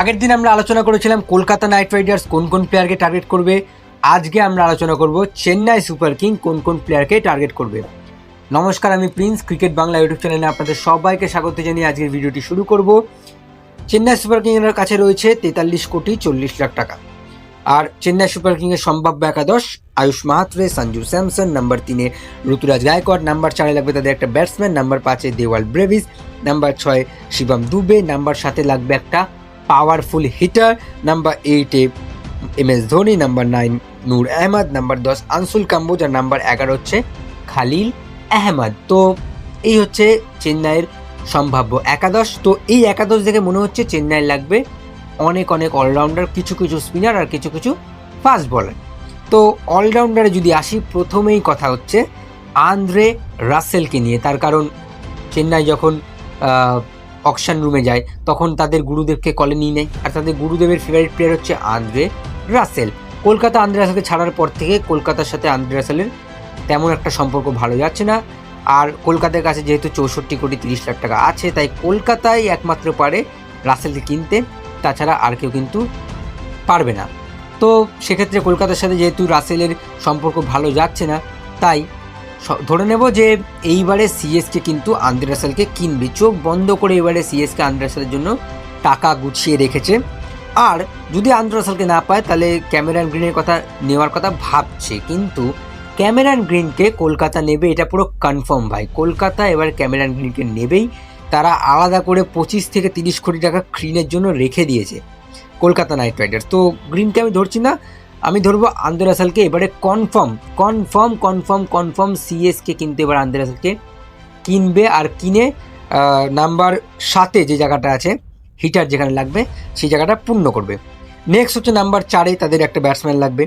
আগের দিন আমরা আলোচনা করেছিলাম কলকাতা নাইট রাইডার্স কোন কোন প্লেয়ারকে টার্গেট করবে। আজকে আমরা আলোচনা করব চেন্নাই সুপার কিং কোন কোন প্লেয়ারকে টার্গেট করবে। নমস্কার, আমি প্রিন্স, ক্রিকেট বাংলা ইউটিউব চ্যানেলে আপনাদের সবাইকে স্বাগত জানিয়ে আজকের ভিডিওটি শুরু করব। চেন্নাই সুপার কিংয়ের কাছে রয়েছে তেতাল্লিশ কোটি চল্লিশ লাখ টাকা। আর চেন্নাই সুপার কিংয়ের সম্ভাব্য একাদশ আয়ুষ মাহাত্রে, সঞ্জু স্যামসন, নাম্বার তিনে ঋতুরাজ গায়কোয়াড় নাম্বার চারে লাগবে তাদের একটা ব্যাটসম্যান নাম্বার পাঁচে দেওয়াল ব্রেভিস, নাম্বার ছয় শিবম দুবে, নাম্বার সাথে লাগবে একটা পাওয়ারফুল হিটার নাম্বার এইটে M S Dhoni number nine Noor Ahmad number দশ আনসুল কাম্বোজ আর নাম্বার এগারো হচ্ছে খালিল আহমদ তো এই হচ্ছে চেন্নাইয়ের সম্ভাব্য একাদশ। তো এই একাদশ দেখে মনে হচ্ছে চেন্নাই লাগবে অনেক অনেক অলরাউন্ডার কিছু কিছু স্পিনার আর কিছু কিছু ফাস্ট বলার তো অলরাউন্ডারে যদি আসি, প্রথমেই কথা হচ্ছে আন্দ্রে রাসেলকে নিয়ে। তার কারণ, চেন্নাই যখন অকশন রুমে যায়, তখন তাদের গুরুদেবকে কলে নিয়ে নেয়। আর তাদের গুরুদেবের ফেভারিট প্লেয়ার হচ্ছে আন্দ্রে রাসেল। কলকাতা আন্দ্রে রাসেলকে ছাড়ার পর থেকে কলকাতার সাথে আন্দ্রে রাসেলের তেমন একটা সম্পর্ক ভালো যাচ্ছে না। আর কলকাতার কাছে যেহেতু চৌষট্টি কোটি তিরিশ লাখ টাকা আছে, তাই কলকাতায় একমাত্র পারে রাসেলকে কিনতে। তাছাড়া আর কেউ কিন্তু পারবে না। তো সেক্ষেত্রে কলকাতার সাথে যেহেতু রাসেলের সম্পর্ক ভালো যাচ্ছে না, তাই ধরে নেব যে এইবারে সিএসকে কিন্তু আন্দ্রে কিনবে। চোখ বন্ধ করে এবারে সিএসকে আন্দ্রে জন্য টাকা গুছিয়ে রেখেছে। আর যদি আন্দ্রে না পায়, তাহলে ক্যামেরান গ্রিনের কথা, নেওয়ার কথা ভাবছে। কিন্তু ক্যামেরান গ্রিনকে কলকাতা নেবে, এটা পুরো কনফার্ম ভাই। কলকাতা এবার ক্যামেরান গ্রিনকে নেবেই। তারা আলাদা করে পঁচিশ থেকে তিরিশ কোটি টাকা গ্রিনের জন্য রেখে দিয়েছে। কলকাতা নাইট রাইডার্স তো গ্রিনকে আমি ধরছি না আমি ধরবো আন্দর রাসেলকে, এবারে confirm confirm confirm confirm CSK কিন্তু এবার আন্দর রাসেলকে কিনবে আর কিনে নাম্বার সাতে যে জায়গাটা আছে হিটার যেখানে লাগবে, সেই জায়গাটা পূর্ণ করবে। নেক্সট হচ্ছে নাম্বার চারে, তাদের একটা ব্যাটসম্যান লাগবে।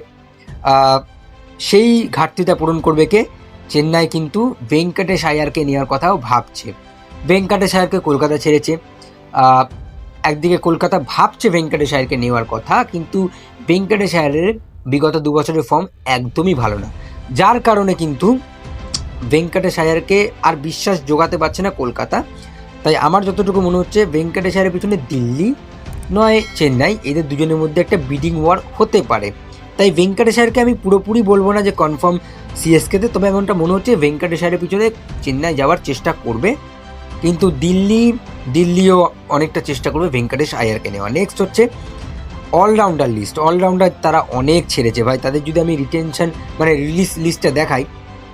সেই ঘাটতিটা পূরণ করবে কে? চেন্নাই কিন্তু ভেঙ্কটেশ আয়ারকে নেওয়ার কথাও ভাবছে। ভেঙ্কটেশ আয়ারকে কলকাতা ছেড়েছে। একদিকে কলকাতা ভাবছে ভেঙ্কটেশ আয়ারকে নেওয়ার কথা, কিন্তু ভেঙ্কটেশ আয়ারের বিগত দু বছরের ফর্ম একদমই ভালো না। যার কারণে কিন্তু ভেঙ্কটেশ আয়ারকে আর বিশ্বাস জোগাতে পারছে না কলকাতা। তাই আমার যতটুকু মনে হচ্ছে ভেঙ্কটেশ আয়ারের পিছনে দিল্লি নয়, চেন্নাই, এদের দুজনের মধ্যে একটা বিডিং ওয়ার হতে পারে। তাই ভেঙ্কটেশ আয়ারকে আমি পুরোপুরি বলব না যে কনফার্ম সিএসকেতে তবে এমনটা মনে হচ্ছে ভেঙ্কটেশ আয়ারের পিছনে চেন্নাই যাওয়ার চেষ্টা করবে। কিন্তু দিল্লি, দিল্লিও অনেকটা চেষ্টা করবে ভেঙ্কটেশ আয়ারকে নেওয়া। নেক্সট হচ্ছে অলরাউন্ডার লিস্ট অলরাউন্ডার তারা অনেক ছেড়েছে। ভাই, তাদের যদি আমি রিটেনশন মানে রিলিজ লিস্টটা দেখাই,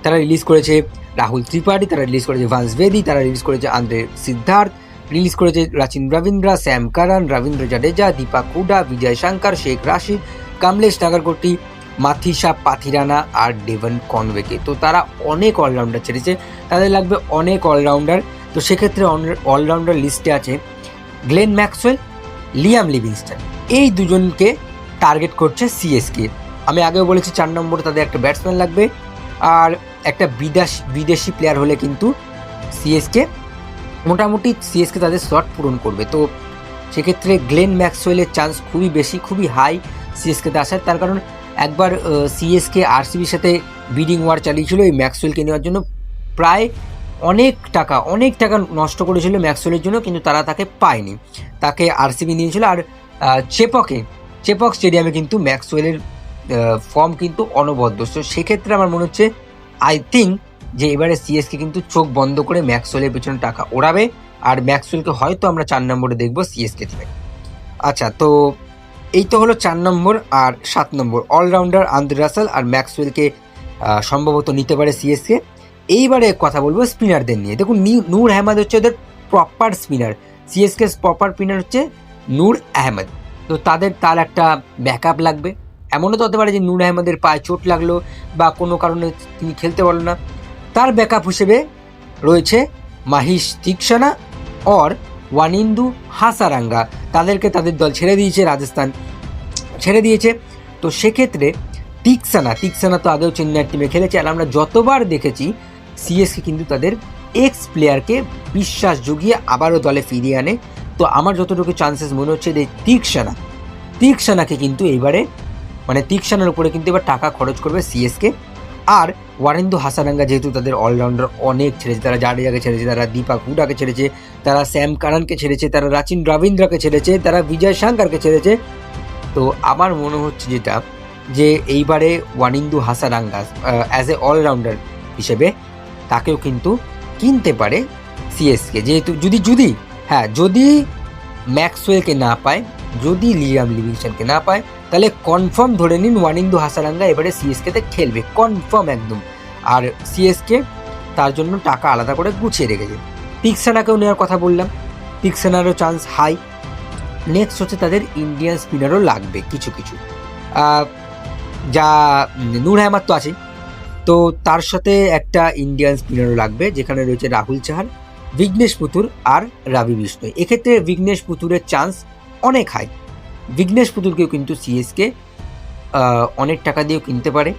তারা রিলিজ করেছে রাহুল ত্রিপাঠী, তারা রিলিজ করেছে ভান্স বেদি তারা রিলিজ করেছে আন্দ্রে সিদ্ধার্থ রিলিজ করেছে রাচিন রবীন্দ্রা, স্যাম কারান, রবীন্দ্র জাডেজা দীপক হুডা বিজয় শঙ্কর, শেখ রাশিদ, কমলেশ নাগরকোটি, মাথিসা পাথিরানা আর ডেভন কনওয়েকে। তো তারা অনেক অলরাউন্ডার ছেড়েছে। তাদের লাগবে অনেক অলরাউন্ডার তো সেক্ষেত্রে অলরাউন্ডার লিস্টে আছে গ্লেন ম্যাক্সওয়েল লিয়াম লিভিংস্টন এই দুজনকে টার্গেট করছে সিএসকে আমি আগেও বলেছি চার নম্বরে তাদের একটা ব্যাটসম্যান লাগবে, আর একটা বিদেশ বিদেশি প্লেয়ার হলে কিন্তু সিএসকে মোটামুটি সিএসকে তাদের শট পূরণ করবে। তো সেক্ষেত্রে গ্লেন ম্যাক্সওয়েলের চান্স খুবই বেশি, খুবই হাই সিএসকেতে আসার। তার কারণ একবার সিএসকে আরসিবির সাথে বিডিং ওয়ার চালিয়েছিল, এই ম্যাক্সওয়েলকে নেওয়ার জন্য। প্রায় অনেক টাকা অনেক টাকা নষ্ট করেছিল ম্যাক্সওয়েলের জন্য, কিন্তু তারা তাকে পায়নি। তাকে আরসিবি নিয়েছিল আর চেপকে, চেপক স্টেডিয়ামে কিন্তু ম্যাক্সওয়েলের ফর্ম কিন্তু অনবদ্য। তো সেক্ষেত্রে আমার মনে হচ্ছে আই থিঙ্ক যে এবারে সিএসকে কিন্তু চোখ বন্ধ করে ম্যাক্সওয়েলের পেছনে টাকা ওড়াবে, আর ম্যাক্সওয়েলকে হয়তো আমরা চার নম্বরে দেখব সিএসকে থেকে। আচ্ছা তো এই তো হলো চার নম্বর আর সাত নম্বর। অলরাউন্ডার আন্দ্রে রাসেল আর ম্যাক্সওয়েলকে সম্ভবত নিতে পারে সিএসকে এইবারে কথা বলব স্পিনারদের নিয়ে। দেখুন নূর আহমেদ হচ্ছে ওদের proper spinner CSK proper spinner হচ্ছে নূর আহমেদ। তো তাদের, তার একটা ব্যাকআপ লাগবে। এমনও তো হতে পারে যে নূর আহমেদের পায়ে চোট লাগল বা কোনো কারণে তিনি খেলতে পারল না। তার ব্যাকআপ হিসেবে রয়েছে মাহিশ তিকসানা অর ওয়ানিন্দু হাসারাঙ্গা। তাদেরকে তাদের দল ছেড়ে দিয়েছে রাজস্থান। ছেড়ে দিয়েছে। তো সেক্ষেত্রে তিকসানা তিকসানা তো আগেও চেন্নাইয়ের টিমে খেলেছে। আর আমরা যতবার দেখেছি সিএসকে কিন্তু তাদের এক্স প্লেয়ারকে বিশ্বাস জুগিয়ে আবারও দলে ফিরিয়ে আনে। তো আমার যতটুকু চান্সেস মনে হচ্ছে যে তিকসানা তিকসানাকে কিন্তু এবারে মানে তিকসানার উপরে কিন্তু এবার টাকা খরচ করবে সিএসকে আর ওয়ারেন্দু হাসানাঙ্গা যেহেতু তাদের অলরাউন্ডার অনেক ছেড়েছে, তারা জাডেজাকে ছেড়েছে, তারা দীপক হুডাকে ছেড়েছে, তারা স্যাম কারানকে ছেড়েছে, তারা রাচিন রবীন্দ্রকে ছেড়েছে, তারা বিজয় শাঙ্কারকে ছেড়েছে। তো আমার মনে হচ্ছে যেটা, যে এইবারে Wanindu Hasaranga as a allrounder হিসেবে তাকেও কিন্তু কিনতে পারে সিএসকে যেহেতু যদি যদি হ্যাঁ যদি ম্যাক্সওয়েলকে না পায়, যদি লিয়াম লিভিংস্টনকে না পায়, তাহলে কনফার্ম ধরে নিন ওয়ানিন্দু হাসারাঙ্গা এবারে সিএসকেতে খেলবে, কনফার্ম একদম। আর সিএসকে তার জন্য টাকা আলাদা করে গুছিয়ে রেখেছে। পিকসানাকেও নেওয়ার কথা বললাম। পিকসানারও চান্স হাই নেক্সট হচ্ছে তাদের ইন্ডিয়ান স্পিনারও লাগবে কিছু কিছু। যা নূর আহমদ তো আছে তো তার সাথে একটা ইন্ডিয়ান স্পিনারও লাগবে, যেখানে রয়েছে রাহুল চাহার বিঘ্নেশ পুতুর আর রাবি বিষ্ণু এক্ষেত্রে বিঘ্নেশ পুতুরের চান্স অনেক হাই বিঘ্নেশ পুতুলকেও কিন্তু সিএসকে অনেক টাকা দিয়েও কিনতে পারে।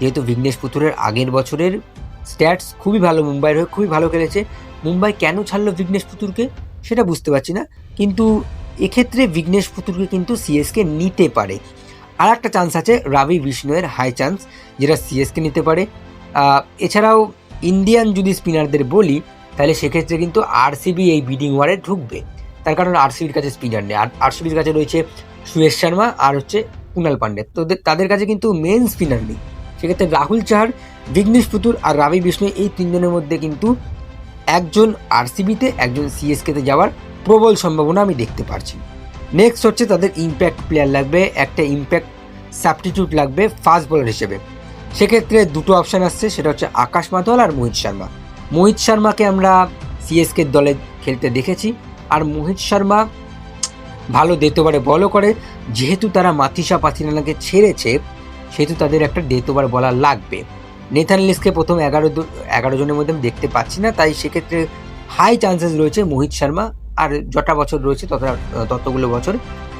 যেহেতু বিঘ্নেশ পুতুরের আগের বছরের স্ট্যাটস খুবই ভালো, মুম্বাইয়ের হয়ে খুবই ভালো খেলেছে। মুম্বাই কেন ছাড়লো বিঘ্নেশ পুতুরকে, সেটা বুঝতে পারছি না। কিন্তু এক্ষেত্রে বিঘ্নেশ পুতুলকে কিন্তু সিএসকে নিতে পারে। আর একটা চান্স আছে রাবি বিষ্ণুয়ের হাই চান্স যেটা সিএসকে নিতে পারে। এছাড়াও ইন্ডিয়ান যদি স্পিনারদের বলি, তাহলে সেক্ষেত্রে কিন্তু আরসিবি এই বিডিং ওয়ারে ঢুকবে। তার কারণ আরসিবির কাছে স্পিনার নেই। আর আরসিবির কাছে রয়েছে সুয়েশ শর্মা আর হচ্ছে কুণাল পান্ডে। তো তাদের কাছে কিন্তু মেন স্পিনার নেই। সেক্ষেত্রে রাহুল চাহার, বিঘ্নেশ পুতুর আর রাবি বিষ্ণু এই তিনজনের মধ্যে কিন্তু একজন আরসিবিতে একজন সিএসকেতে যাওয়ার প্রবল সম্ভাবনা আমি দেখতে পারছি। নেক্সট হচ্ছে তাদের ইম্প্যাক্ট প্লেয়ার লাগবে, একটা ইম্প্যাক্ট সাবস্টিটিউট লাগবে ফাস্ট বোলার হিসেবে। সেক্ষেত্রে দুটো অপশান আসছে, সেটা হচ্ছে আকাশ মাতোয়াল আর মোহিত শর্মা। মোহিত শর্মাকে আমরা সিএসকে দলে খেলতে দেখেছি, আর মোহিত শর্মা ভালো ওভারে বলও করে, যেহেতু তারা মাতিসা পাথিনালাকে ছেড়েছে, সেহেতু তাদের একটা ওভার বলা লাগবে। নেথান লিসকে প্রথম এগারো এগারো জনের মধ্যে আমি দেখতে পাচ্ছি না, তাই সেক্ষেত্রে হাই চান্সেস রয়েছে মোহিত শর্মা আর যটা বছর রয়েছে তত ততগুলো বছর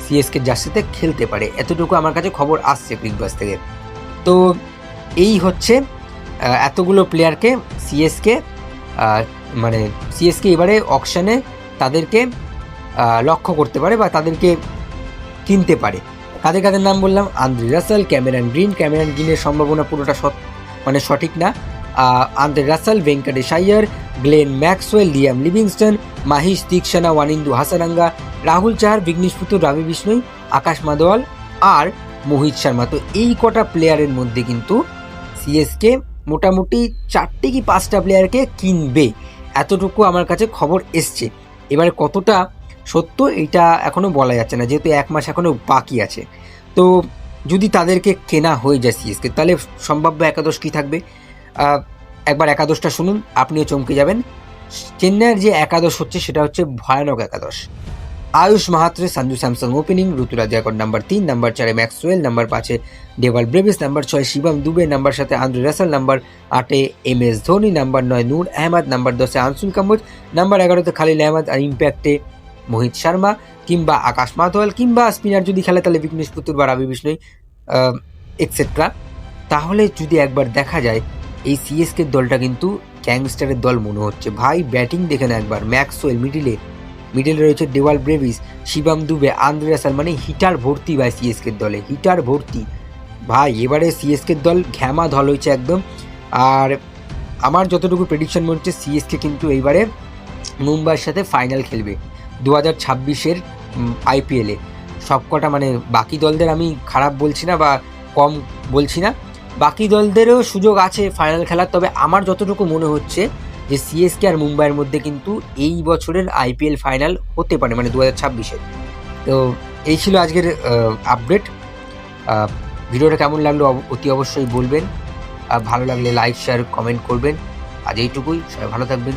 সিএসকে জার্সিতে খেলতে পারে। এতটুকু আমার কাছে খবর আসছে ক্রিকবাস থেকে। তো এই হচ্ছে এতগুলো প্লেয়ারকে সিএসকে মানে সিএসকে এবারে অকশানে তাদেরকে লক্ষ্য করতে পারে বা তাদেরকে কিনতে পারে। কাদের কাদের নাম বললাম? Andre Russell Cameron Green Cameron গ্রিনের সম্ভাবনা পুরোটা মানে সঠিক না। Andre Russell Venkatesh Iyer Glenn Maxwell Liam Livingstone Maheesh, Theekshana, Wanindu Hasaranga Rahul Chahar, Vignesh Puthur, Ravi Bishnoi, Akash Madhwal আর মোহিত শর্মা। তো এই কটা প্লেয়ারের মধ্যে কিন্তু সিএসকে মোটামুটি চারটে কি পাঁচটা প্লেয়ারকে কিনবে এতটুকু আমার কাছে খবর এসছে। এবারে কতটা সত্য এটা এখনও বলা যাচ্ছে না, যেহেতু এক মাস এখনও বাকি আছে। তো যদি তাদেরকে কেনা হয়ে যায় সিএসকে তাহলে সম্ভাব্য একাদশ কী থাকবে? একবার একাদশটা শুনুন, আপনিও চমকে যাবেন। চেন্নাইয়ের যে একাদশ হচ্ছে সেটা হচ্ছে ভয়ানক একাদশ। আয়ুষ মাহাত্রে, সঞ্জু স্যামসং ওপেনিং ঋতুরাজ জাকর নাম্বার তিন নাম্বার চারে ম্যাক্সওয়েল নাম্বার পাঁচে ডেভাল ব্রেভিস নাম্বার ছয় শিবম দুবে নাম্বার সাথে আন্দ্রে রাসেল নাম্বার আটে এম এস ধোনি নাম্বার নয় নূর আহমদ নাম্বার দশে আনসুল কাম্বোজ নাম্বার এগারোতে খালিল আহমদ আর ইম্প্যাক্টে মোহিত শর্মা কিংবা আকাশ মাতোয়াল কিংবা স্পিনার যদি খেলে তাহলে বিঘ্নেশ পুতুর বা রাবি বিষ্ণুই এক্সেট্রা তাহলে যদি একবার দেখা যায়, এই সিএসকে দলটা কিন্তু গ্যাংস্টারের দল মনে হচ্ছে। ভাই, ব্যাটিং দেখে না একবার। ম্যাক্সওয়েল মিডিলে মিডিলে রয়েছে Dewald Brevis, Shivam Dube, Andre Russell মানে হিটার ভর্তি ভাই সিএসকে দলে, হিটার ভর্তি। ভাই, এবারে সিএসকে দল ঘ্যামা দল হয়েছে একদম। আর আমার যতটুকু প্রেডিকশন মনে হচ্ছে, সিএসকে কিন্তু এইবারে মুম্বাইয়ের সাথে ফাইনাল খেলবে দু হাজার ছাব্বিশের আইপিএলে সবকটা মানে বাকি দলদের আমি খারাপ বলছি না বা কম বলছি না। বাকি দলদেরও সুযোগ আছে ফাইনাল খেলার, তবে আমার যতটুকু মনে হচ্ছে যে সিএসকে আর মুম্বাইয়ের মধ্যে কিন্তু এই বছরের আইপিএল ফাইনাল হতে পারে মানে দু হাজার ছাব্বিশের তো এই ছিল আজকের আপডেট ভিডিওটা কেমন লাগল অতি অবশ্যই বলবেন। আর ভালো লাগলে লাইক শেয়ার কমেন্ট করবেন। আজ এইটুকুই, সবাই ভালো থাকবেন।